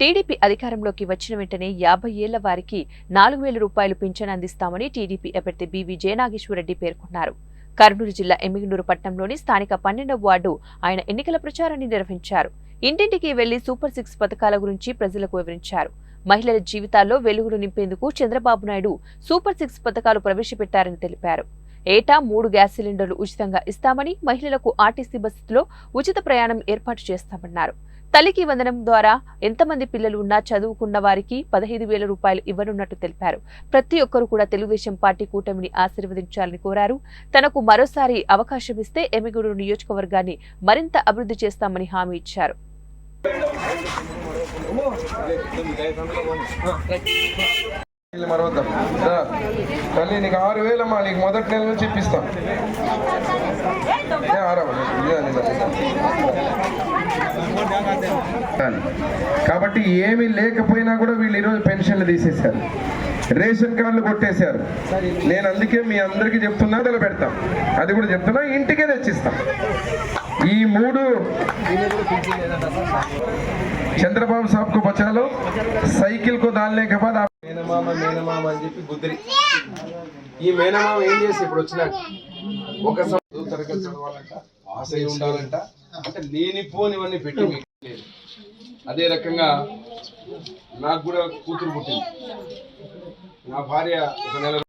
TDP అధికారంలోకి వచ్చిన వెంటనే యాభై ఏళ్ళ వారికి నాలుగు వేల రూపాయలు పింఛన్ అందిస్తామని టీడీపీ అభ్యర్థి బీవీ జయనాగేశ్వరరెడ్డి పేర్కొన్నారు. కర్నూలు జిల్లా ఎమ్మిగనూరు పట్టణంలోని స్థానిక పన్నెండవ వార్డు ఆయన ఎన్నికల ప్రచారాన్ని నిర్వహించారు. ఇంటింటికి వెళ్ళి సూపర్ సిక్స్ పథకాల గురించి ప్రజలకు వివరించారు. మహిళల జీవితాల్లో వెలుగులు నింపేందుకు చంద్రబాబు నాయుడు సూపర్ సిక్స్ పథకాలు ప్రవేశపెట్టారని తెలిపారు. ఏటా మూడు గ్యాస్ సిలిండర్లు ఉచితంగా ఇస్తామని మహిళలకు ఆర్టీసీ బస్సులో ఉచిత ప్రయాణం ఏర్పాటు చేస్తామన్నారు. తల్లికి వందనం ద్వారా ఎంతమంది పిల్లలు ఉన్నా చదువుకున్న వారికి పదహైదు వేల రూపాయలు ఇవ్వనున్నట్టు తెలిపారు. ప్రతి ఒక్కరూ కూడా తెలుగుదేశం పార్టీ కూటమిని ఆశీర్వదించాలని కోరారు. తనకు మరోసారి అవకాశం ఇస్తే ఎమ్మిగూడు నియోజకవర్గాన్ని మరింత అభివృద్ధి చేస్తామని హామీ ఇచ్చారు. తల్లి నీకు ఆరు వేలమ్మా నీకు మొదటి నెల నుంచి ఇప్పిస్తాం ఏ, ఆరవ. ఇదే అని దాన్ని. కాబట్టి ఏమి లేకపోయినా కూడా వీళ్ళు ఈరోజు పెన్షన్లు తీసేశారు. రేషన్ కార్డులు కొట్టేశారు. నేను అందుకే మీ అందరికీ చెప్తున్నా పెడతాం. అది కూడా చెప్తున్నా ఇంటికే తెచ్చిస్తాం. ఈ మూడు చంద్రబాబు సాబ్కు బచాలో సైకిల్కు దాల్నే మేనమామ మేనమామ అని చెప్పి ఈ మేనమామ ఏం చేసి ఇప్పుడు వచ్చినాక ఒక తరగతి చదవాలంట ఆశ ఉండాలంట. అంటే లేనిపోనివన్నీ పెట్టి లేదు అదే రకంగా నాకు కూడా కూతురు పుట్టింది. నా భార్య ఒక నెల